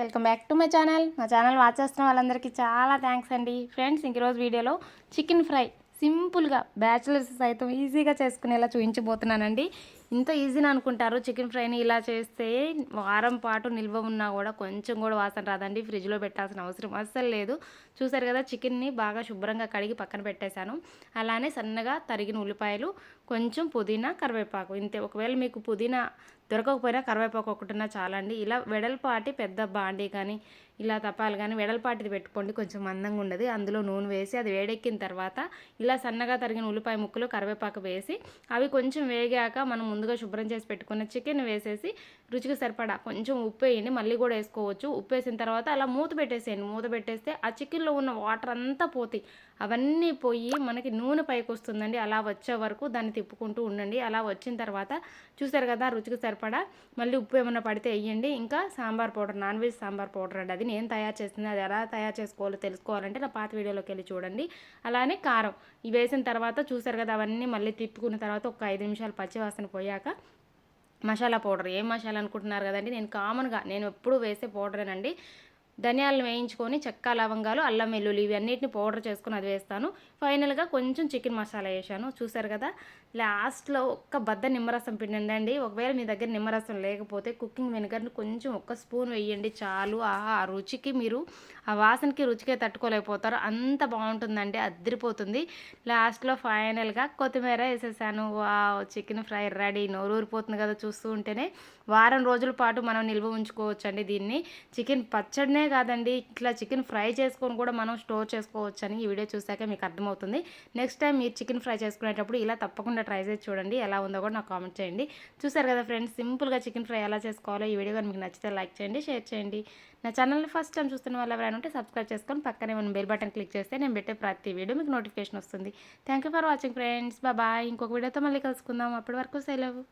Welcome back to my channel మా channel watch చేస్తున్న వాళ్ళందరికీ చాలా థ్యాంక్స్ అండి. ఫ్రెండ్స్ ఇంక ఈరోజు వీడియోలో చికెన్ ఫ్రై సింపుల్గా బ్యాచిలర్స్ సైతం ఈజీగా చేసుకునేలా చూపించబోతున్నానండి ఇంత ఈజీని అనుకుంటారు. చికెన్ ఫ్రైని ఇలా చేస్తే వారం పాటు నిల్వ ఉన్నా కూడా కొంచెం కూడా వాసన రాదండి. ఫ్రిడ్జ్లో పెట్టాల్సిన అవసరం అస్సలు లేదు. చూసారు కదా చికెన్ని బాగా శుభ్రంగా కడిగి పక్కన పెట్టేశాను. అలానే సన్నగా తరిగిన ఉల్లిపాయలు కొంచెం పుదీనా కరివేపాకు. ఇంతే ఒకవేళ మీకు పుదీనా దొరకకపోయినా కరివేపాకు ఒకటిన్నా చాలండి. ఇలా వెడల్పాటి పెద్ద బాండీ కానీ ఇలా తపాలు కానీ వెడల్పాటిది పెట్టుకోండి. కొంచెం మందంగా ఉండదు. అందులో నూనె వేసి అది వేడెక్కిన తర్వాత ఇలా సన్నగా తరిగిన ఉల్లిపాయ ముక్కలు కరివేపాకు వేసి అవి కొంచెం వేగాక మనం ముందుగా శుభ్రం చేసి పెట్టుకున్న చికెన్ వేసేసి రుచికి సరిపడా కొంచెం ఉప్పు వేయండి మళ్ళీ కూడా వేసుకోవచ్చు. ఉప్పు వేసిన తర్వాత అలా మూత పెట్టేసేయండి. మూత పెట్టేస్తే ఆ చికెన్లో ఉన్న వాటర్ అంతా పోతాయి. అవన్నీ పోయి మనకి నూనె పైకి వస్తుందండి. అలా వచ్చే వరకు దాన్ని తిప్పుకుంటూ ఉండండి. అలా వచ్చిన తర్వాత చూసారు కదా రుచికి సరిపడా మళ్ళీ ఉప్పు ఏమైనా పడితే వేయండి. ఇంకా sambar powder non veg sambar powder అండి. అది నేను తయారు చేస్తుంది అది ఎలా తయారు చేసుకోవాలో తెలుసుకోవాలంటే నా పాత వీడియోలోకి వెళ్ళి చూడండి. అలానే కారం. ఇవి వేసిన తర్వాత చూసారు కదా అవన్నీ మళ్ళీ తిప్పుకున్న తర్వాత ఒక ఐదు నిమిషాలు పచ్చివాసన పోయాక మసాలా పౌడర్. ఏం మసాలా అనుకుంటున్నారు కదండి? నేను కామన్గా నేను ఎప్పుడు వేసే పౌడరేనండి. ధనియాలను వేయించుకొని చెక్క లవంగాలు అల్లం వెల్లుల్లి ఇవన్నిటిని పౌడర్ చేసుకొని అది వేస్తాను. ఫైనల్గా కొంచెం చికెన్ మసాలా వేసాను చూసారు కదా లాస్ట్లో ఒక్క బద్ద నిమ్మరసం పిండండి ఒకవేళ మీ దగ్గర నిమ్మరసం లేకపోతే కుకింగ్ వెనిగర్ని కొంచెం ఒక్క స్పూన్ వేయండి. చాలు. ఆహా ఆ రుచికి మీరు ఆ వాసనకి రుచికే తట్టుకోలేకపోతారు. అంత బాగుంటుందండి. అద్దరిపోతుంది లాస్ట్లో ఫైనల్గా కొత్తిమీర వేసేసాను. వా చికెన్ ఫ్రై రెడీ. నోరు ఊరిపోతుంది కదా చూస్తూ ఉంటేనే. వారం రోజుల పాటు మనం నిల్వ ఉంచుకోవచ్చండి దీన్ని. చికెన్ పచ్చడినే కాదండి. ఇట్లా చికెన్ ఫ్రై చేసుకొని కూడా మనం స్టోర్ చేసుకోవచ్చు అని ఈ వీడియో చూసాక మీకు అర్థమవుతుంది. నెక్స్ట్ టైం మీరు చికెన్ ఫ్రై చేసుకునేటప్పుడు ఇలా తప్పకుండా ట్రై చేసి చూడండి. ఎలా ఉందో కూడా నాకు కామెంట్ చేయండి. చూసారు కదా ఫ్రెండ్స్ సింపుల్గా చికెన్ ఫ్రై ఎలా చేసుకోవాలో ఈ వీడియో కానీ మీకు నచ్చితే లైక్ చేయండి షేర్ చేయండి. నా ఛానల్ని ఫస్ట్ టైం చూస్తున్న వాళ్ళు ఎవరైనా ఉంటే సబ్స్క్రైబ్ చేసుకొని పక్కనే మనం బెల్ బటన్ క్లిక్ చేస్తే నేను పెట్టే ప్రతి వీడియో మీకు నోటిఫికేషన్ వస్తుంది. Thank you for watching friends bye ఇంకొక వీడియోతో మళ్ళీ కలుసుకుందాం. అప్పటి వరకు సెలవు.